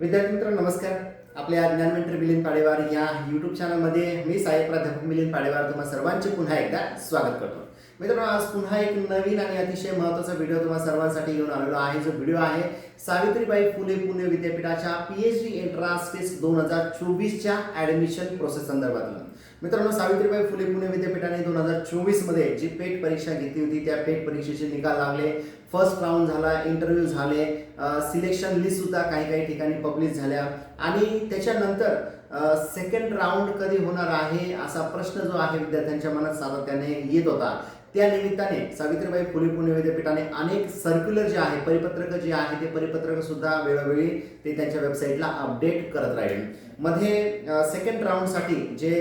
विद्यार्थी मित्र नमस्कार. आपल्या ज्ञानमंत्री मिलिंद पाडेवार या यूट्यूब चॅनलमध्ये मी साहेब प्राध्यापक मिलिंद पाडेवार तुम्हा सर्वांचे पुन्हा एकदा स्वागत करतो. मित्रांनो आज पुन्हा एक नवीन आणि अतिशय महत्त्वाचा व्हिडिओ तुम्हा सर्वांसाठी घेऊन आलेलो आहे. जो व्हिडिओ आहे सावित्रीबाई फुले पुणे विद्यापीठाच्या P H D entrance test दोन हजार चोवीसच्या ॲडमिशन प्रोसेस संदर्भातलं. मित्रांनो सावित्रीबाई फुले पुणे विद्यापीठाने दोन हजार चोवीसमध्ये जी पेट परीक्षा घेतली होती त्या पेट परीक्षेचे निकाल लागले. फर्स्ट राऊंड झाला इंटरव्ह्यू झाले सिलेक्शन लिस्टसुद्धा काही काही ठिकाणी पब्लिश झाल्या. आणि त्याच्यानंतर सेकंड राऊंड कधी होणार आहे असा प्रश्न जो आहे विद्यार्थ्यांच्या मनात सातत्याने येत होता. त्या निमित्ताने सावित्रीबाई फुले पुणे विद्यापीठाने अनेक सर्क्युलर जे आहे परिपत्रक जे आहे ते परिपत्रक सुद्धा वेळोवेळी ते त्यांच्या वेबसाईटला अपडेट करत राहील. मध्ये सेकंड राऊंडसाठी जे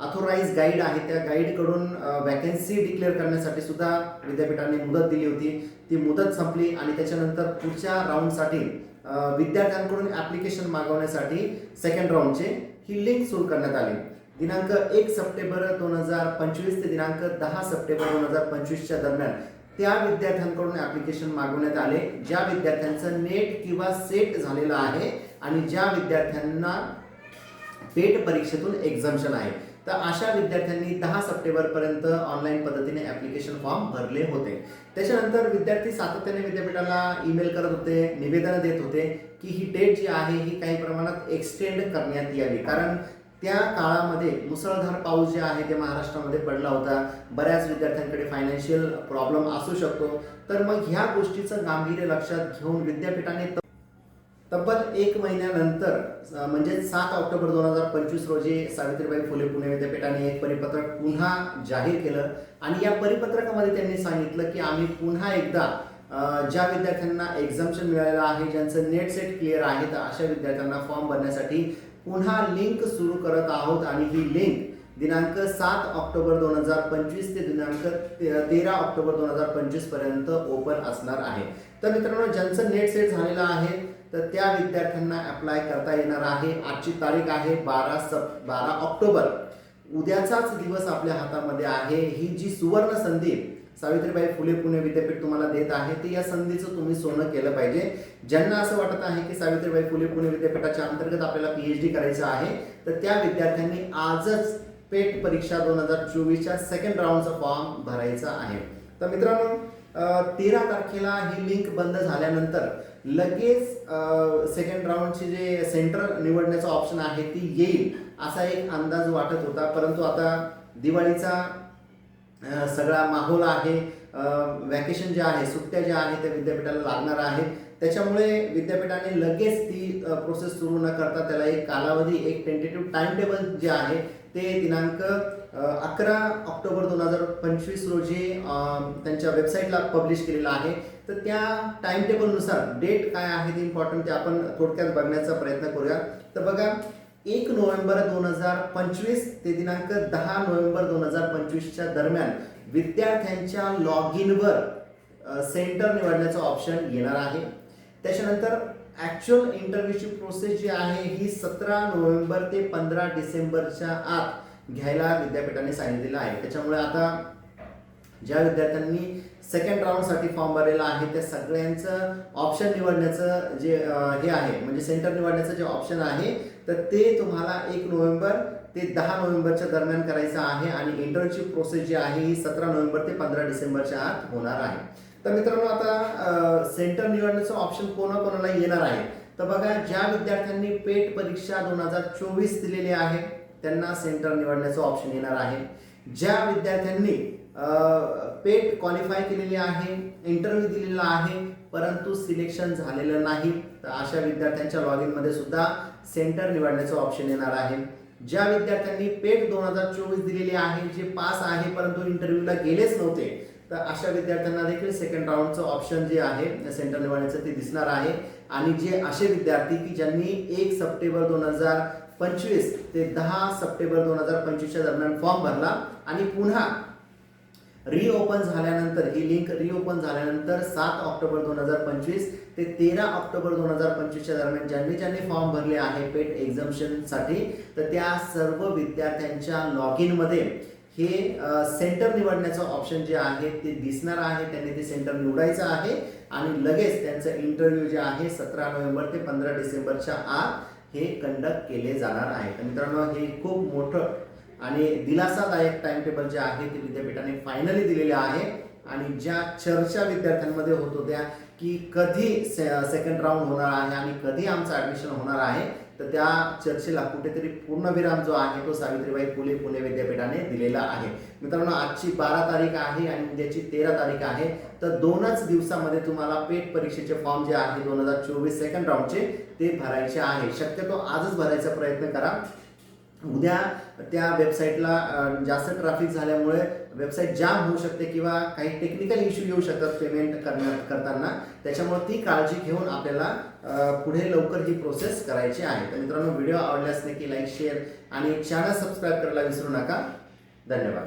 अथोराईज गाईड आहे. त्या गाईडकडून वॅकन्सी डिक्लेअर करण्यासाठी सुद्धा विद्यापीठाने मुदत दिली होती. ती मुदत संपली आणि त्याच्यानंतर पुढच्या राऊंडसाठी विद्यार्थ्यांकडून ॲप्लिकेशन मागवण्यासाठी सेकंड राऊंडचे ही लिंक सुरू करण्यात आली. दिनांक एक सप्टेंबर दोन हजार पंचवीस ते दिनांक दहा सप्टेंबर दोन हजार पंचवीसच्या दरम्यान त्या विद्यार्थ्यांकडून ॲप्लिकेशन मागवण्यात आले. ज्या विद्यार्थ्यांचं नेट किंवा सेट झालेलं आहे आणि ज्या विद्यार्थ्यांना पेट परीक्षेतून एक्झाम्शन आहे. तर अशा विद्यार्थ्यांनी दहा सप्टेंबरपर्यंत ऑनलाईन पद्धतीने ॲप्लिकेशन फॉर्म भरले होते. त्याच्यानंतर विद्यार्थी सातत्याने विद्यापीठाला ईमेल करत होते निवेदनं देत होते की ही डेट जी आहे ही काही प्रमाणात एक्सटेंड करण्यात यावी. कारण त्या काळामध्ये मुसळधार पाऊस जे आहे ते महाराष्ट्रामध्ये पडला होता. बऱ्याच विद्यार्थ्यांकडे फायनान्शियल प्रॉब्लेम असू शकतो. तर मग ह्या गोष्टीचं गांभीर्य लक्षात घेऊन विद्यापीठाने तब्बल एक महिन्यानंतर म्हणजे सात ऑक्टोबर दोन हजार पंचवीस रोजी सावित्रीबाई फुले पुणे विद्यापीठाने एक परिपत्रक पुन्हा जाहीर केलं आणि या परिपत्रकामध्ये त्यांनी सांगितलं की आम्ही पुन्हा एकदा ज्या विद्यार्थ्यांना एक्झाम्शन मिळालेलं आहे ज्यांचं नेट सेट क्लिअर आहे तर अशा विद्यार्थ्यांना फॉर्म भरण्यासाठी पुन्हा लिंक सुरू करत आहोत आणि ही लिंक दिनांक सात ऑक्टोबर दोन हजार पंचवीस ते दिनांक ते- तेरा ऑक्टोबर दोन हजार पंचवीसपर्यंत ओपन असणार आहे. तर मित्रांनो ज्यांचं नेट सेट झालेलं आहे तर त्या विद्यार्थ्यांना अप्लाय करता येणार आहे. आजची तारीख आहे बारा सप बारा ऑक्टोबर. उद्याचाच दिवस आपल्या हातामध्ये आहे. ही जी सुवर्ण संधी सावित्रीबाई फुले पुणे विद्यापीठ तुम्हाला देत आहे ते या संधीचं तुम्ही सोनं केलं पाहिजे. ज्यांना असं वाटत आहे की सावित्रीबाई फुले पुणे विद्यापीठाच्या अंतर्गत आपल्याला पीएच डी करायचं आहे तर त्या विद्यार्थ्यांनी आजच पेट परीक्षा दोन हजार चोवीसच्या सेकंड राऊंडचा फॉर्म भरायचा आहे. तर मित्रांनो तेरा तारखेला ही लिंक बंद झाल्यानंतर लगेच सेकंड राऊंडचे जे सेंटर निवडण्याचा ऑप्शन आहे ती येईल असा एक अंदाज वाटत होता. परंतु आता दिवाळीचा सगळा माहोल आहे. वॅकेशन जे आहे सुट्ट्या ज्या आहेत त्या विद्यापीठाला लागणार आहेत. त्याच्यामुळे विद्यापीठाने लगेच ती प्रोसेस सुरू न करता त्याला एक कालावधी एक टेंटेटिव्ह टाइम टेबल जे आहे ते दिनांक अकरा ऑक्टोबर दोन हजार पंचवीस रोजी त्यांच्या वेबसाईटला पब्लिश केलेलं आहे. तर त्या टाइम टेबलनुसार डेट काय आहे ते इम्पॉर्टंट ते आपण थोडक्यात बघण्याचा प्रयत्न करूया. तर बघा एक नोव्हेंबर दोन हजार पंचवीस ते दिनांक दहा नोव्हेंबर दोन हजार पंचवीसच्या दरम्यान विद्यार्थ्यांच्या लॉग इनवर सेंटर निवडण्याचा ऑप्शन येणार आहे. त्याच्यानंतर ॲक्च्युअल इंटरव्ह्यूची प्रोसेस जी आहे ही सतरा नोव्हेंबर ते पंधरा डिसेंबरच्या आत घ्यायला विद्यापीठाने सांगितलेलं आहे. त्याच्यामुळे आता ज्या विद्यार्थ्यांनी सेकंड राऊंडसाठी फॉर्म भरलेला आहे त्या सगळ्यांचं ऑप्शन निवडण्याचं जे हे आहे म्हणजे सेंटर निवडण्याचं जे ऑप्शन आहे तर ते तुम्हाला एक नोव्हेंबर ते दहा नोव्हेंबरच्या दरम्यान करायचं आहे आणि इंटरव्ह्यूची प्रोसेस जी आहे ही सतरा नोव्हेंबर ते पंधरा डिसेंबरच्या आत होणार आहे. तर मित्रांनो आता सेंटर निवडण्याचं ऑप्शन कोणाकोणाला येणार आहे? तर बघा ज्या विद्यार्थ्यांनी पेट परीक्षा दोन हजार चोवीस दिलेली आहे त्यांना सेंटर निवडण्याचं ऑप्शन येणार आहे. ज्या विद्यार्थ्यांनी पेट क्वालिफाय केलेली आहे इंटरव्ह्यू दिलेला आहे परंतु सिलेक्शन झालेलं नाही तर अशा विद्यार्थ्यांच्या लॉग इनमध्ये सुद्धा सेंटर निवडण्याचं ऑप्शन येणार आहे. ज्या विद्यार्थ्यांनी पेट दोन हजार चोवीस दिलेली आहे जे पास आहे परंतु इंटरव्ह्यूला गेलेच नव्हते तर अशा विद्यार्थ्यांना देखील सेकंड राऊंडचं ऑप्शन जे आहे सेंटर निवडण्याचं ते दिसणार आहे. आणि जे असे विद्यार्थी की ज्यांनी एक सप्टेंबर दोन हजार पंचवीस ते दहा सप्टेंबर दोन हजार पंचवीसच्या दरम्यान फॉर्म भरला आणि पुन्हा रिओपन झाल्यानंतर ही लिंक रिओपन झाल्यानंतर सात ऑक्टोबर दोन हजार पंचवीस ते तेरा ऑक्टोबर दोन हजार पंचवीसच्या दरम्यान ज्यांनी ज्यांनी फॉर्म भरले आहे पेट एक्झाम्शनसाठी तर त्या सर्व विद्यार्थ्यांच्या लॉग इनमध्ये हे सेंटर निवडण्याचं ऑप्शन जे आहे ते दिसणार आहे. त्यांनी ते सेंटर निवडायचं आहे. आणि लगेच त्यांचं इंटरव्ह्यू जे आहे सतरा नोव्हेंबर ते पंधरा डिसेंबरच्या आत हे कंडक्ट केले जाणार आहे. तर मित्रांनो हे खूप मोठं आणि दिलासादायक टाइम टेबल जे आहे ते विद्यापीठाने फायनली दिलेले आहे. आणि ज्या चर्चा विद्यार्थ्यांमध्ये होत होत्या की कधी से सेकंड राऊंड होणार आहे आणि कधी आमचं ॲडमिशन होणार आहे तर त्या चर्चेला कुठेतरी पूर्णविराम जो आहे तो सावित्रीबाई फुले पुणे विद्यापीठाने दिलेला आहे. मित्रांनो आजची बारा तारीख आहे आणि उद्याची तेरा तारीख आहे. तर दोनच दिवसामध्ये तुम्हाला पेट परीक्षेचे फॉर्म जे आहे दोन हजार चोवीस सेकंड राऊंडचे ते भरायचे आहे. शक्यतो आजच भरायचा प्रयत्न करा. उद्या त्या वेबसाईटला जास्त ट्रॅफिक झाल्यामुळे वेबसाईट जाम होऊ शकते किंवा काही टेक्निकल इश्यू येऊ शकतात पेमेंट करण्या करताना. त्याच्यामुळे ती काळजी घेऊन आपल्याला पुढे लवकर ही प्रोसेस करायची आहे. तर मित्रांनो व्हिडिओ आवडल्यास नक्की लाईक शेअर आणि चॅनल सबस्क्राईब करायला विसरू नका. धन्यवाद.